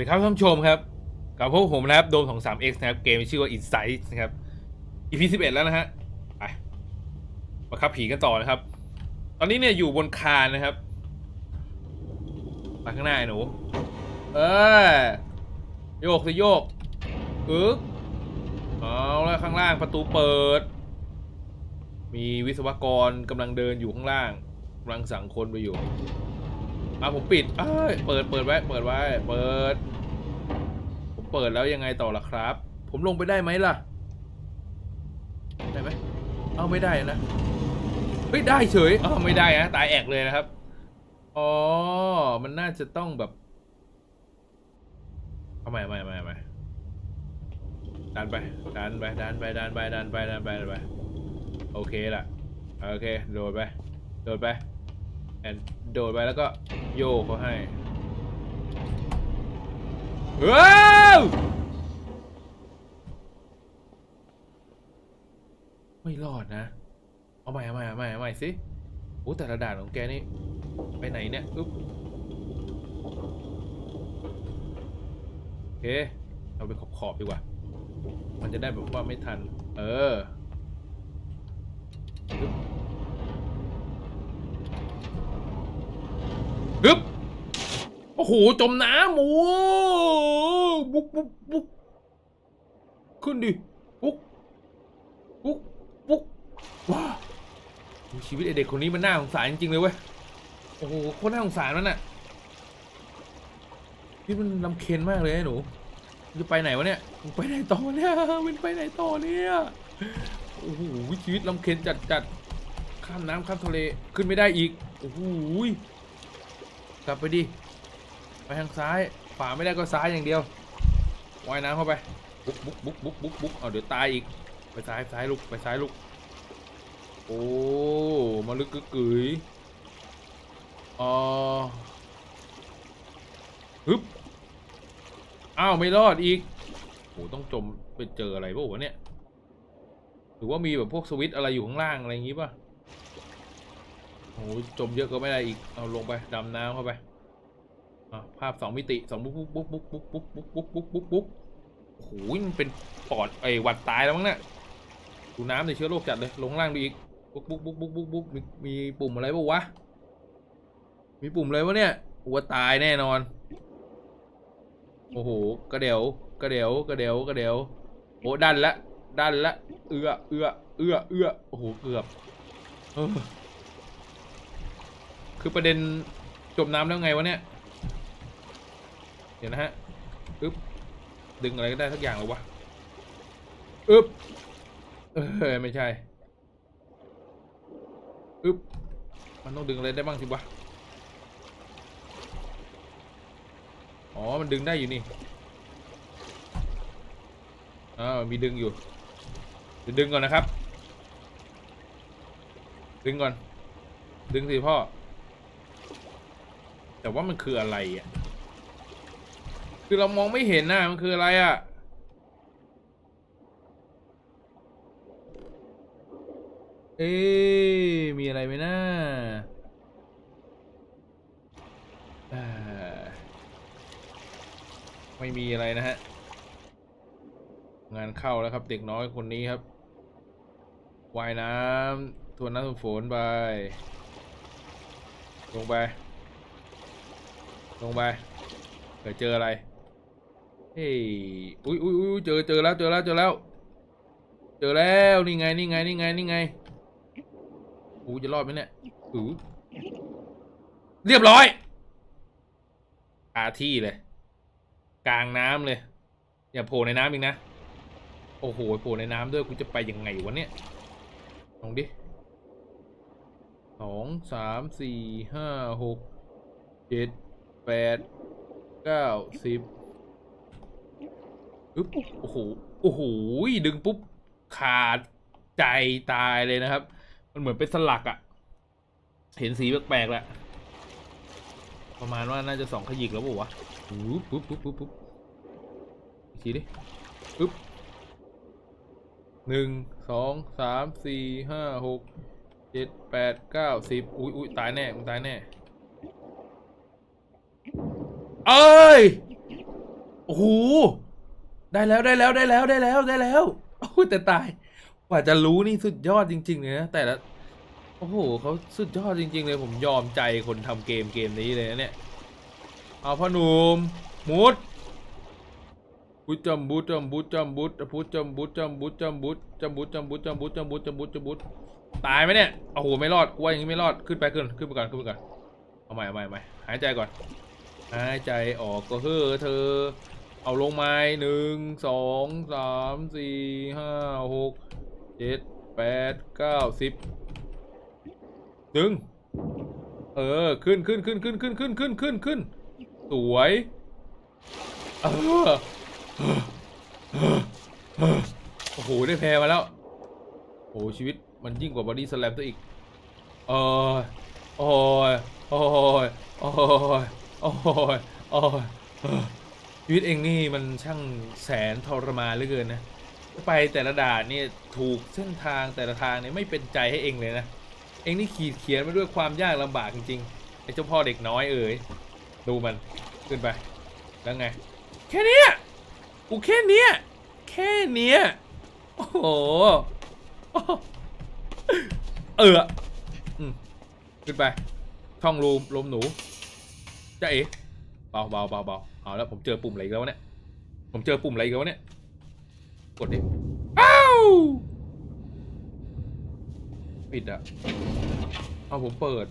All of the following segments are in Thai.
สวัสดีครับท่านผู้ชมครับกับพวกผมนะครับโดมของ 3x นะครับเกมชื่อว่า Insight นะครับ EP 11 แล้วนะฮะไปมาขับผีกันต่อนะครับ ตอนนี้เนี่ยอยู่บนคานนะครับไปข้างหน้าไอ้หนู เออโยกสิโยกอึ๊กเอาแล้วข้างล่างประตูเปิด มีวิศวกรกำลังเดินอยู่ข้างล่างกำลังสั่งคนไปอยู่ อะผมปิดเอ้ยเปิดเปิดไว้ เปิดไว้ เปิด ผมเปิดแล้วยังไงต่อล่ะครับ ผมลงไปได้ไหมล่ะ ได้ไหมเอาไม่ได้นะเฮ้ยได้เฉยเออไม่ได้นะตายแอกเลยนะครับ อ๋อ มันน่าจะต้องแบบเอาใหม่ใหม่ใหม่ใหม่ดันไป ดันไป ดันไป ดันไป ดันไป ดันไป ดันไป โอเคล่ะ โอเค โดดไป โดดไป แอนโดดไปแล้วก็โยกเขาให้ว้าวไม่รอดนะ เอาใหม่เอาใหม่เอาใหม่เอาใหม่สิโอ้แต่ละดานของแกนี่ ไปไหนเนี่ยอุ๊บโอเคเราไปขอบขอบๆดีกว่า มันจะได้แบบว่าไม่ทัน เอออึ๊บ ฮึบ โอ้โห จมน้ำโอ้บุกบุกบุกขึ้นดิบุกบุกบุกว้าวชีวิตเด็กคนนี้มันน่าสงสารจริงๆเลยเว้ย โอ้โหโคตรน่าสงสารมันน่ะนี่มันลำเค็ญมากเลยไอ้หนูจะไปไหนวะเนี่ยไปไหนต่อเนี่ยมันไปไหนต่อเนี่ยโอ้โหชีวิตลำเค็ญจัดจัดข้ามน้ำข้ามทะเลขึ้นไม่ได้อีกโอ้โหกลับไปดิ ไปทางซ้ายขวาไม่ได้ก็ซ้ายอย่างเดียวว่ายน้ำเข้าไปบุ๊กบุ๊กบุ๊กบุ๊กบุ๊กบุ๊กเอาเดี๋ยวตายอีกไปซ้ายซ้ายลูกไปซ้ายลูกโอ้มาลึกกึกกึ๋ยอ๋อฮึบอ้าวไม่รอดอีกโอ้ต้องจมไปเจออะไรป่าวะเนี่ยหรือว่ามีแบบพวกสวิตอะไรอยู่ข้างล่างอะไรอย่างงี้ป่ะโอ้โหจมเยอะก็ไม่ได้อีกเอาลงไปดำน้ำเข้าไป ภาพสองมิติสองบุ๊กบุ๊กบุ๊กบุ๊กบุ๊กบุ๊กบุ๊กบุ๊กบุ๊กบุ๊กบุ๊กโอ้โหมันเป็นปอดไอ้หวัดตายแล้วมั้งเนี่ยดูน้ำในเชื้อโรคจัดเลยลงล่างดูอีกบุ๊กบุ๊กบุ๊กบุ๊กบุ๊กบุ๊กมีมีปุ่มอะไรบ้างวะมีปุ่มอะไรวะเนี่ยหัวตายแน่นอน โอ้โหกระเดียวกระเดียวกระเดียวกระเดียวโอ้ดันละดันละเอื้อเอื้อเอื้อเอื้อโอ้โหเกือบคือประเด็นจมน้ำแล้วไงวะเนี่ย เดี๋ยวนะฮะอึ๊บดึงอะไรก็ได้สักอย่างหรอวะอึ๊บเออไม่ใช่อึ๊บมันต้องดึงอะไรได้บ้างสิวะอ๋อ มันดึงได้อยู่นี่อ่ามีดึงอยู่เดี๋ยวดึงก่อนนะครับ ดึงก่อน ดึงสิพ่อ แต่ว่ามันคืออะไรอะ คือเรามองไม่เห็นนะมันคืออะไรอะ เอ๊มีอะไรไหมนะไม่มีอะไรนะฮะ งานเข้าแล้วครับ เด็กน้อยคนนี้ครับว่ายน้ำทวนน้ำทวนฝนไป ลงไป ลงไปเดี๋ยวเจออะไร เฮ้ยอุ้ยอุ้ยอุ้ยเจอเจอแล้วเจอแล้วเจอแล้ว เจอแล้วนี่ไงนี่ไงนี่ไงนี่ไงกูจะรอดไหมเนี่ยอือเรียบร้อยคาที่เลย กลางน้ำเลย อย่าโผล่ในน้ำอีกนะ โอ้โหโผล่ในน้ำด้วยกูจะไปยังไงวะเนี่ยลองดิสองสามสี่ห้าหกเจ็ดแปดเก้าสิบ อึ๊บโอ้โหโอ้โหดึงปุ๊บขาดใจตายเลยนะครับ มันเหมือนเป็นสลักอะเห็นสีแปลกๆแหละประมาณว่าน่าจะสองขยิกแล้วป่วะปุ๊บปุ๊บปุ๊บปุ๊บปุ๊บอีกทีดิปุ๊บหนึ่งสองสามสี่ห้าหกเจ็ดแปดเก้าสิบอุ้ยอุ้ยตายแน่มึงตายแน่เอ้ยโอ้โห ได้แล้วได้แล้วได้แล้วได้แล้วได้แล้วโอ้ยแต่ตาย กว่าจะรู้นี่สุดยอดจริงๆเลยนะแต่ละโอ้โหเขาสุดยอดจริง ๆ เลยผมยอมใจคนทำเกมเกมนี้เลยนะเนี่ยเอาพ่อหนุ่มมุดบุจมบุจมบุจมบุจพุจมบุจมบุจมบุจมบุจมบุจมบุจมบุจมบุจมบุตายไหมเนี่ยโอ้โหไม่รอดกูว่าอย่างนี้ไม่รอดขึ้นไปขึ้นขึ้นไปก่อนขึ้นไปก่อนเอาใหม่เอาใหม่เอาใหม่หายใจก่อนหายใจออกก็เฮ้อเธอ เอาลงไม้หนึ่งสองสามสี่ห้าหกเจ็ดแปดเก้าสิบดึง เออ ขึ้นขึ้นขึ้นขึ้นขึ้นขึ้นขึ้นขึ้นขึ้นสวย เออโอ้โห ได้แพ้มาแล้ว โอ้ชีวิตมันยิ่งกว่าบอดี้สแลมตัวอีก เออโอ้ยโอ้ยโอ้ยโอ้ยโอ้ย ชีวิตเองนี่มันช่างแสนทรมานเหลือเกินนะ ไปแต่ละด่านนี่ถูกเส้นทางแต่ละทางเนี่ยไม่เป็นใจให้เองเลยนะ เองนี่ขีดเขียนมาด้วยความยากลำบากจริงๆไอ้เจ้าพ่อเด็กน้อยเอ๋ยดูมันขึ้นไป แล้วไง แค่เนี้ยกูแค่เนี้ยแค่เนี้ยโอ้โหเอออืมขึ้นไปท่องรูมลมหนูจ้าเอ๋เบาเบาเบาเบา เอาแล้วผมเจอปุ่มอะไรแล้ววะเนี่ย ผมเจอปุ่มอะไรแล้ววะเนี่ย กดดิอ้าวปิดอะเอาผมเปิด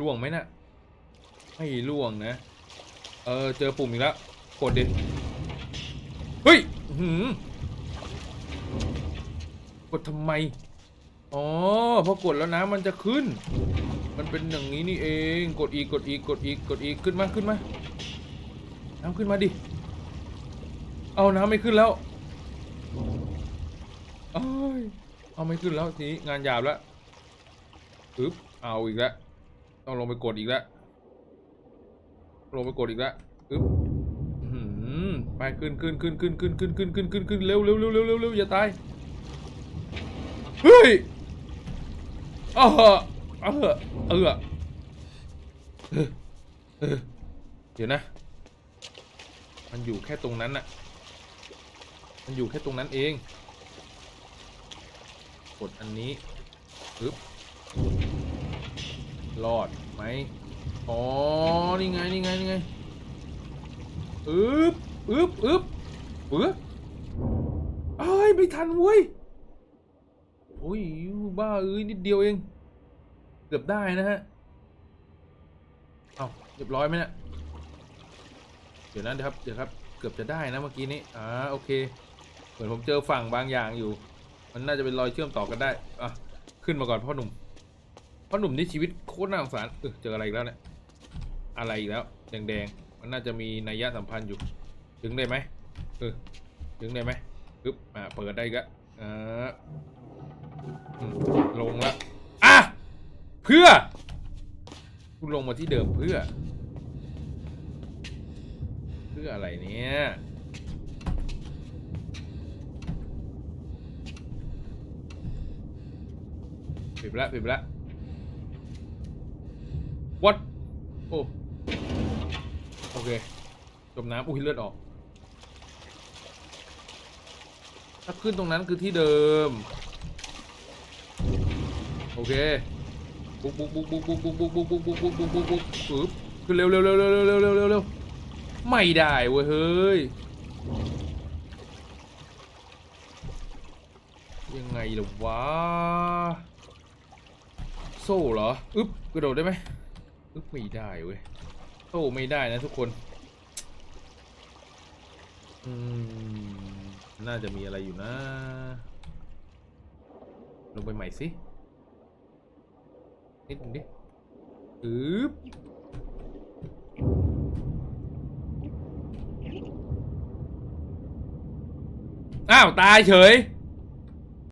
ล่วงไหมนะ่ะไม่ล่วงนะ เออเจอปุ่มอีกแล้ว กดดิ เฮ้ยหือกดทำไม อ๋อพอกดแล้วน้ำมันจะขึ้น มันเป็นอย่างนี้นี่เอง กดอีกกดอีกกดอีกกดอีกขึ้นมาขึ้นมา น้ำขึ้นมาดิ เอาน้ำไม่ขึ้นแล้วเอ้ยเอาไม่ขึ้นแล้วทีนี้งานหยาบแล้วปึ๊บเอาอีกแล้วต้องลงไปกดอีกแล้วลงไปกดอีกแล้วปึ๊บอื้อหือไปขึ้นขึ้นขึ้นขึ้นขึ้นขึ้นขึ้นขึ้นขึ้นขึ้นเร็วเร็วเร็วเร็วเร็วเร็วอย่าตายเฮ้ยเออ เออเออเออเดี๋ยวนะ มันอยู่แค่ตรงนั้นน่ะ มันอยู่แค่ตรงนั้นเอง กดอันนี้ปึ๊บรอดไหมอ๋อ นี่ไง นี่ไง นี่ไงอึ๊บอึ๊บอึ๊บปึ๊บเอ้ย ไม่ทันเว้ย โอ้ย บ้าเอ้ย นิดเดียวเอง กือบได้นะฮะ เอาเรียบร้อยไหมเนี่ยเดี๋ยวนะเดี๋ยวครับเดี๋ยวครับ เกือบจะได้นะเมื่อกี้นี้ อ่าโอเค เหมือนผมเจอฝั่งบางอย่างอยู่ มันน่าจะเป็นรอยเชื่อมต่อกันได้ อะ ขึ้นมาก่อนพ่อหนุ่ม พ่อหนุ่มนี่ชีวิตโคตรน่าสงสารเออเจออะไรอีกแล้วเนี่ย อะไรอีกแล้ว แดงๆ มันน่าจะมีนัยยะสัมพันธ์อยู่ ถึงได้ไหมเออ ถึงได้ไหมปึ๊บ อ่า เปิดได้ก็อ่าลงแล้วอะ เพื่อคุณลงมาที่เดิมเพื่อ เพื่ออะไรเนี่ยปิดไปล้วปิดไปล้ว what โอ้โอเคจมน้ำอุ้ยเลือดออก ถ้าขึ้นตรงนั้นคือที่เดิม โอเค บุกบุกบุกบุกบุกบุกบุกบุกบุกบุกบุกบุกบุกบุกปึ๊บขึ้นเร็วเร็วเร็วเร็วเร็วเร็วเร็วเร็วเร็วไม่ได้เว้ยเฮ้ยยังไงล่ะวะโซ่เหรออึ๊บกระโดดได้ไหมอึ๊บไม่ได้เว้ยโซ่ไม่ได้นะทุกคนอืมน่าจะมีอะไรอยู่นะ ลงไปใหม่สิ นิดนึงดิอึ๊บอ้าว ตายเฉย